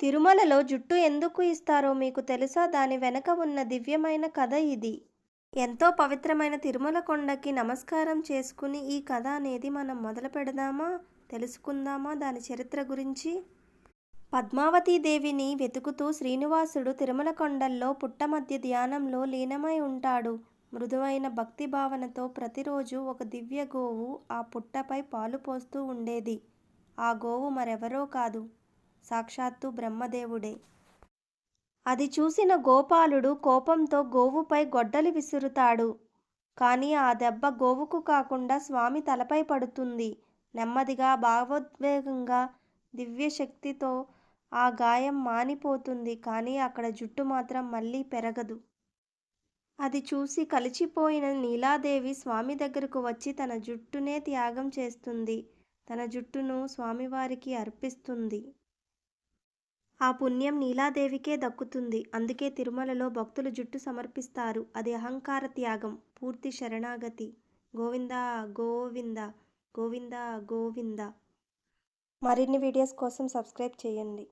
తిరుమలలో జుట్టు ఎందుకు ఇస్తారో మీకు తెలుసా? దాని వెనక ఉన్న దివ్యమైన కథ ఇది. ఎంతో పవిత్రమైన తిరుమల కొండకి నమస్కారం చేసుకుని ఈ కథ అనేది మనం మొదలు పెడదామా? తెలుసుకుందామా దాని చరిత్ర గురించి? పద్మావతీదేవిని వెతుకుతూ శ్రీనివాసుడు తిరుమల కొండల్లో పుట్టమధ్య ధ్యానంలో లీనమై ఉంటాడు. మృదువైన భక్తి భావనతో ప్రతిరోజు ఒక దివ్య గోవు ఆ పుట్టపై పాలు పోస్తూ ఉండేది. ఆ గోవు మరెవరో కాదు. సాక్షాత్తు బ్రహ్మదేవుడే. అది చూసిన గోపాలుడు కోపంతో గోవుపై గొడ్డలి విసురుతాడు. కానీ ఆ దెబ్బ గోవుకు కాకుండా స్వామి తలపై పడుతుంది. నెమ్మదిగా భావోద్వేగంగా దివ్యశక్తితో ఆ గాయం మానిపోతుంది. కానీ అక్కడ జుట్టు మాత్రం మళ్ళీ పెరగదు. అది చూసి కలిచిపోయిన నీలాదేవి స్వామి దగ్గరకు వచ్చి తన జుట్టునే త్యాగం చేస్తుంది. తన జుట్టును స్వామివారికి అర్పిస్తుంది. ఆ పుణ్యం నీలాదేవికే దక్కుతుంది. అందుకే తిరుమలలో భక్తులు జుట్టు సమర్పిస్తారు. అది అహంకార త్యాగం. పూర్తి శరణాగతి. గోవింద గోవింద గోవింద గోవింద. మరిన్ని వీడియోస్ కోసం సబ్స్క్రైబ్ చేయండి.